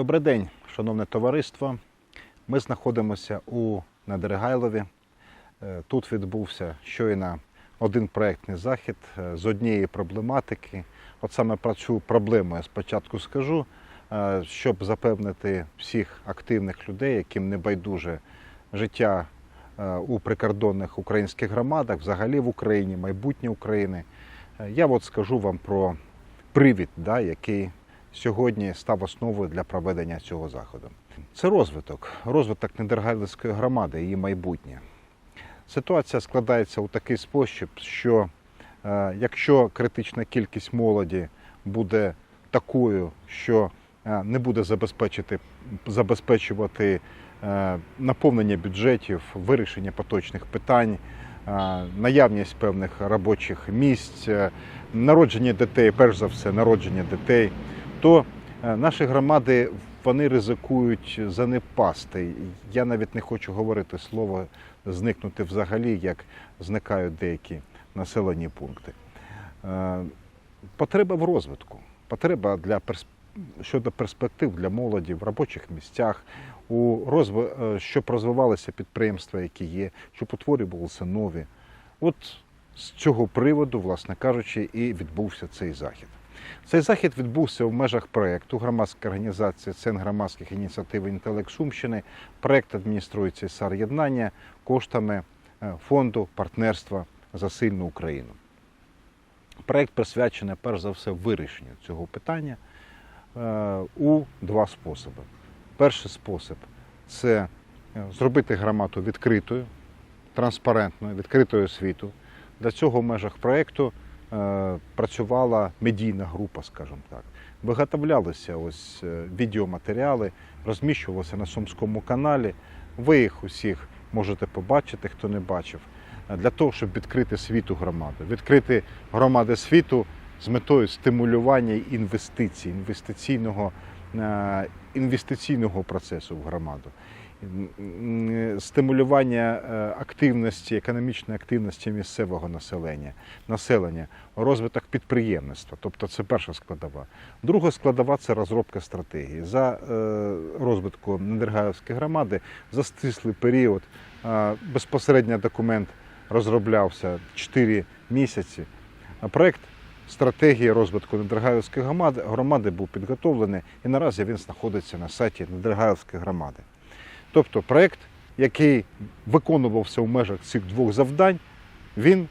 Добрий день, шановне товариство. Ми знаходимося у Недерегайлові. Е, Тут відбувся щойно один проєктний захід е, з однієї проблематики. От саме про цю проблему я спочатку скажу, е, щоб запевнити всіх активних людей, яким не байдуже життя у прикордонних українських громадах, взагалі в Україні, майбутнє України. Я от скажу вам про привід, да, який сьогодні став основою для проведення цього заходу. Це розвиток, розвиток Недергайлівської громади, її майбутнє. Ситуація складається у такий спосіб, що е, якщо критична кількість молоді буде такою, що е, не буде забезпечити, забезпечувати е, наповнення бюджетів, вирішення поточних питань, наявність певних робочих місць, народження дітей, перш за все, народження дітей, то е, наші громади вони ризикують занепасти. Я навіть не хочу говорити слово зникнути взагалі, як зникають деякі населені пункти. Е, Потреба в розвитку, потреба для щодо перспектив для молоді в робочих місцях, у розв... е, щоб розвивалися підприємства, які є, щоб утворювалися нові. От з цього приводу, власне кажучи, і відбувся цей захід. Цей захід відбувся в межах проєкту громадської організації Центр громадських ініціатив «Інтелект Сумщини». Проєкт адмініструється САР Єднання коштами е, фонду партнерства за сильну Україну. Проєкт присвячений перш за все вирішенню цього питання е, у два способи. Перший спосіб це е, зробити громаду відкритою, транспарентною, відкритою світу. Для цього в межах проєкту працювала медійна група, скажімо так. Виготовлялися ось е, відеоматеріали, розміщувалися на Сумському каналі. Ви їх усіх можете побачити, хто не бачив, е, для того, щоб відкрити світу громади, відкрити громади світу з метою стимулювання інвестицій, інвестиційного, е, інвестиційного процесу в громаду стимулювання е, активності, економічної активності місцевого населення, населення, розвиток підприємництва. Тобто це перша складова. Друга складова це розробка стратегії. За е, розвитком Недергаївської громади за стислий період е, безпосередньо документ розроблявся 4 місяці. Проект стратегії розвитку Недергаївської громади, громади був підготовлений і наразі він знаходиться на сайті Недергаївської громади. Тобто проєкт, який виконувався в межах цих двох завдань, він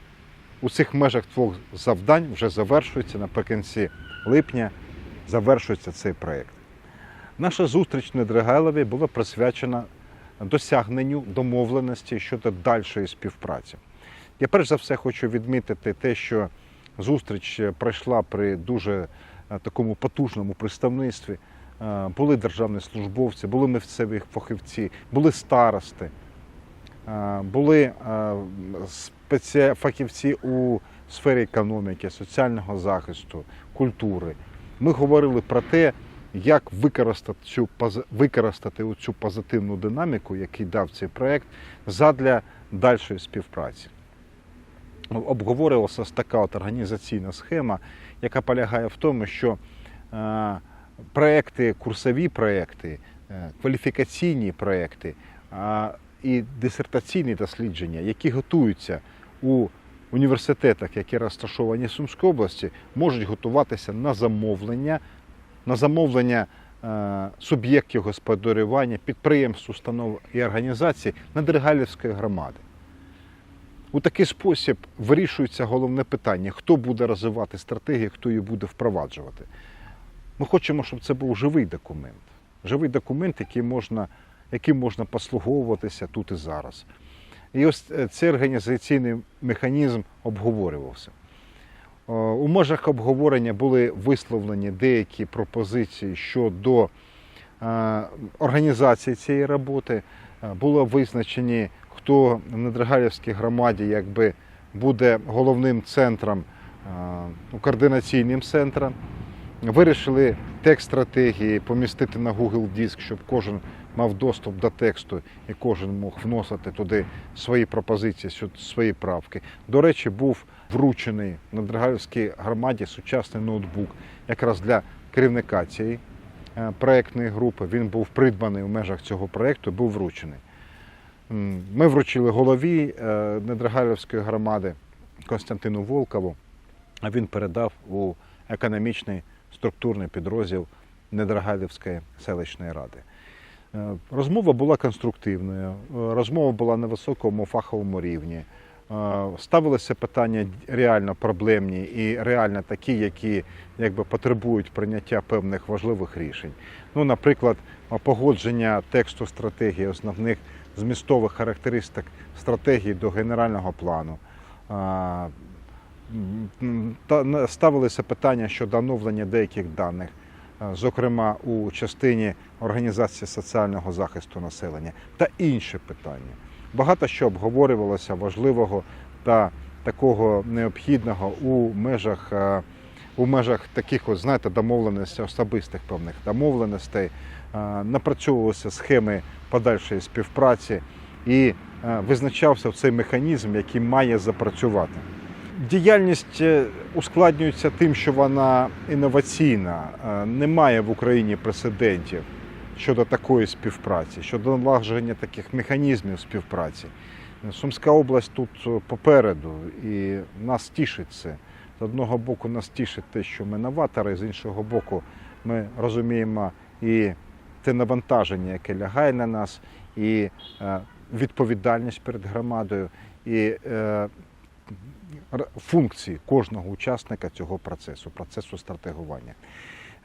у цих межах двох завдань вже завершується наприкінці липня, завершується цей проєкт. Наша зустріч на Дригайлові була присвячена досягненню домовленості щодо дальшої співпраці. Я перш за все хочу відмітити те, що зустріч пройшла при дуже е, такому потужному представництві. Е, Були державні службовці, були місцеві фахівці, були старости, е, були фахівці у сфері економіки, соціального захисту, культури. Ми говорили про те, як використати цю, використати цю позитивну динаміку, який дав цей проєкт, задля дальшої співпраці. Обговорювалася така от організаційна схема, яка полягає в тому, що е, проекти, курсові проекти, е, кваліфікаційні проекти і дисертаційні дослідження, які готуються у університетах, які розташовані в Сумській області, можуть готуватися на замовлення, на замовлення е, суб'єктів господарювання, підприємств, установ і організацій Надригалівської громади. У такий спосіб вирішується головне питання, хто буде розвивати стратегію, хто її буде впроваджувати. Ми хочемо, щоб це був живий документ. Живий документ, який можна, яким можна послуговуватися тут і зараз. І ось е, цей організаційний механізм обговорювався. Е, У межах обговорення були висловлені деякі пропозиції щодо е, організації цієї роботи. Було визначені, хто в Недригалівській громаді якби буде головним центром, е, ну, координаційним центром. Вирішили текст стратегії помістити на Google Диск, щоб кожен мав доступ до тексту і кожен мог вносити туди свої пропозиції, свої правки. До речі, був вручений на Драгалівській громаді сучасний ноутбук якраз для керівника цієї е, проектної групи. Він був придбаний в межах цього проекту, був вручений. Ми вручили голові е, Недрагайлівської громади Константину Волкову, а він передав у економічний структурний підрозділ Недрагайлівської селищної ради. Е, Розмова була конструктивною, е, розмова була на високому фаховому рівні. Ставилися питання реально проблемні і реально такі, які якби, потребують прийняття певних важливих рішень. Ну, наприклад, погодження тексту стратегії, основних змістових характеристик стратегії до генерального плану. Ставилися питання щодо оновлення деяких даних, зокрема у частині організації соціального захисту населення та інші питання. Багато що обговорювалося важливого та такого необхідного у межах, у межах таких, от, знаєте, домовленостей, особистих певних домовленостей. Е, Напрацьовувалися схеми подальшої співпраці і е, визначався цей механізм, який має запрацювати. Діяльність е, ускладнюється тим, що вона інноваційна. Немає в Україні прецедентів щодо такої співпраці, щодо налагодження таких механізмів співпраці. Сумська область тут попереду, і нас тішить це. З одного боку, нас тішить те, що ми новатори, з іншого боку, ми розуміємо і те навантаження, яке лягає на нас, і е, відповідальність перед громадою, і е, функції кожного учасника цього процесу, процесу стратегування.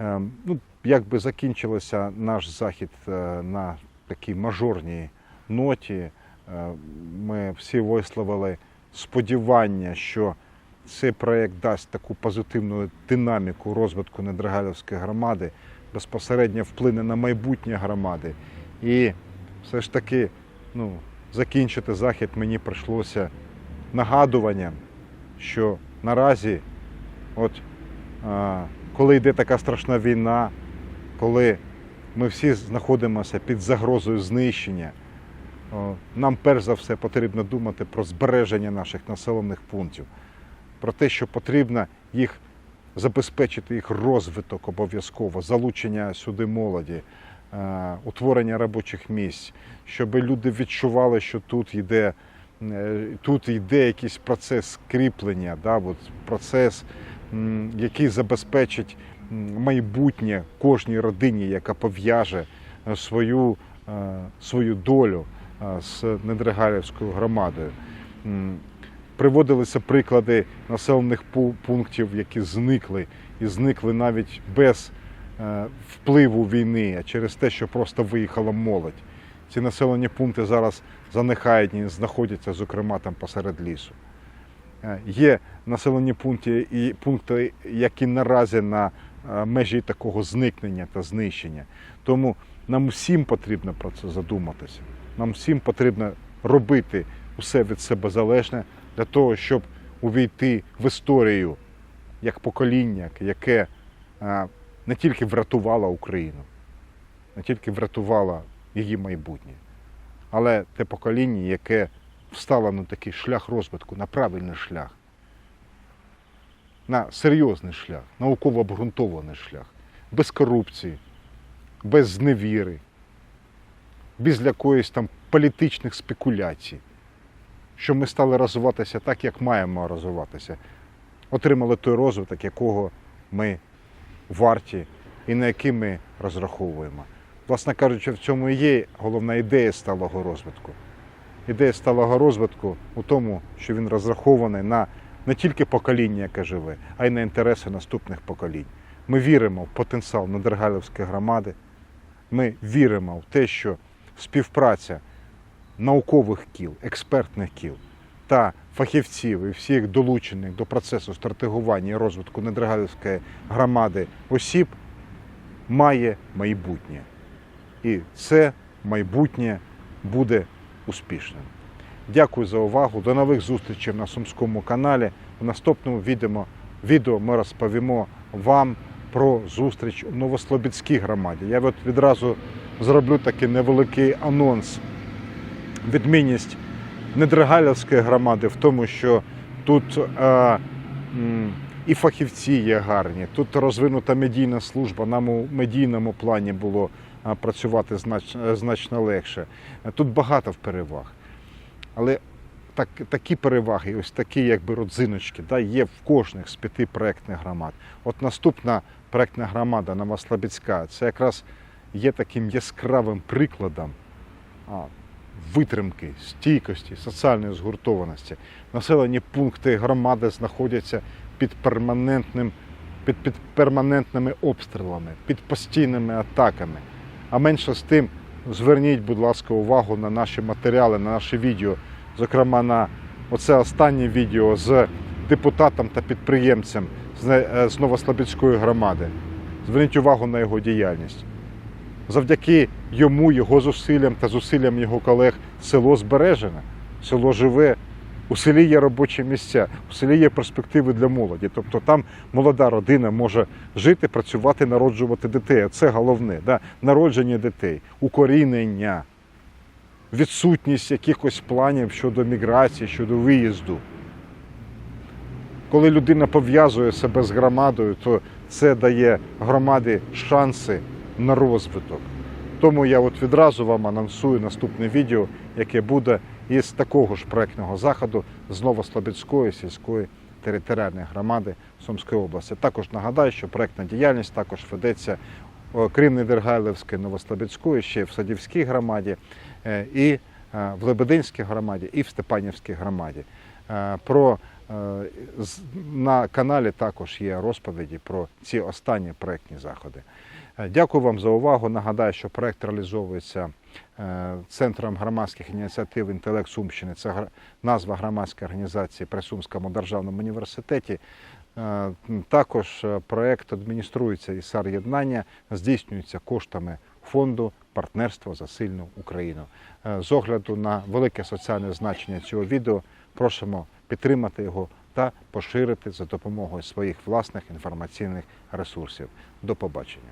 Е, Ну, якби закінчилося наш захід на такій мажорній ноті, ми всі висловили сподівання, що цей проєкт дасть таку позитивну динаміку розвитку Недрагалівської громади, безпосередньо вплине на майбутнє громади. І все ж таки ну, закінчити захід мені прийшлося нагадуванням, що наразі, от а, коли йде така страшна війна, коли ми всі знаходимося під загрозою знищення, нам перш за все потрібно думати про збереження наших населених пунктів, про те, що потрібно їх забезпечити їх розвиток обов'язково, залучення сюди молоді, е, утворення робочих місць, щоб люди відчували, що тут йде, е, тут йде якийсь процес кріплення, да, от процес, який забезпечить майбутнє кожній родині, яка пов'яже е, свою, свою долю з Недригалівською громадою. Приводилися приклади населених пунктів, які зникли, і зникли навіть без е, впливу війни, а через те, що просто виїхала молодь. Ці населені пункти зараз занехають, знаходяться, зокрема, там посеред лісу. Е, Є населені пункти, і пункти, які наразі на е, межі такого зникнення та знищення. Тому нам всім потрібно про це задуматися. Нам всім потрібно робити усе від себе залежне для того, щоб увійти в історію як покоління, яке не тільки врятувало Україну, не тільки врятувало її майбутнє, але те покоління, яке встало на такий шлях розвитку, на правильний шлях, на серйозний шлях, науково обґрунтований шлях, без корупції, без зневіри, без якоїсь там політичних спекуляцій, що ми стали розвиватися так, як маємо розвиватися, отримали той розвиток, якого ми варті і на який ми розраховуємо. Власне кажучи, в цьому і є головна ідея сталого розвитку. Ідея сталого розвитку у тому, що він розрахований на не тільки покоління, яке живе, а й на інтереси наступних поколінь. Ми віримо в потенціал Недергалівської громади. Ми віримо в те, що співпраця наукових кіл, експертних кіл та фахівців і всіх долучених до процесу стратегування і розвитку Недергалівської громади осіб має майбутнє. І це майбутнє буде успішним. Дякую за увагу. До нових зустрічей на Сумському каналі. В наступному відео ми розповімо вам про зустріч у Новослобідській громаді. Я от відразу зроблю такий невеликий анонс. Відмінність Недригалівської громади в тому, що тут е, і фахівці є гарні. Тут розвинута медійна служба. Нам у медійному плані було працювати значно, значно легше. Е, Тут багато переваг. Але так, такі переваги, ось такі якби родзиночки, да, є в кожних з п'яти проєктних громад. От наступна проєктна громада Новослобідська, це якраз є таким яскравим прикладом витримки, стійкості, соціальної згуртованості. Населені пункти громади знаходяться під перманентним, під, під перманентними обстрілами, під постійними атаками. А менше з тим, зверніть, будь ласка, увагу на наші матеріали, на наші відео, зокрема на оце останнє відео з депутатом та підприємцем з, е, Новослобідської громади. Зверніть увагу на його діяльність. Завдяки йому, його зусиллям та зусиллям його колег село збережене, село живе. У селі є робочі місця, у селі є перспективи для молоді. Тобто там молода родина може жити, працювати, народжувати дітей. Це головне. Да? Народження дітей, укорінення, відсутність якихось планів щодо міграції, щодо виїзду. Коли людина пов'язує себе з громадою, то це дає громаді шанси на розвиток. Тому я от відразу вам анонсую наступне відео, яке буде із такого ж проектного заходу з Новослобідської сільської територіальної громади Сумської області. Також нагадаю, що проектна діяльність також ведеться окрім Недергайлівської, Новослобідської, ще в Садівській громаді, е, і е, в Лебединській громаді, і в Степанівській громаді. Е, Про е, на каналі також є розповіді про ці останні проектні заходи. Е, Дякую вам за увагу. Нагадаю, що проект реалізовується е, Центром громадських ініціатив Інтелект Сумщини. Це назва громадської організації при Сумському державному університеті. Е, Також проект адмініструється і єднання, здійснюється коштами фонду Партнерство за сильну Україну. З огляду на велике соціальне значення цього відео просимо підтримати його та поширити за допомогою своїх власних інформаційних ресурсів. До побачення.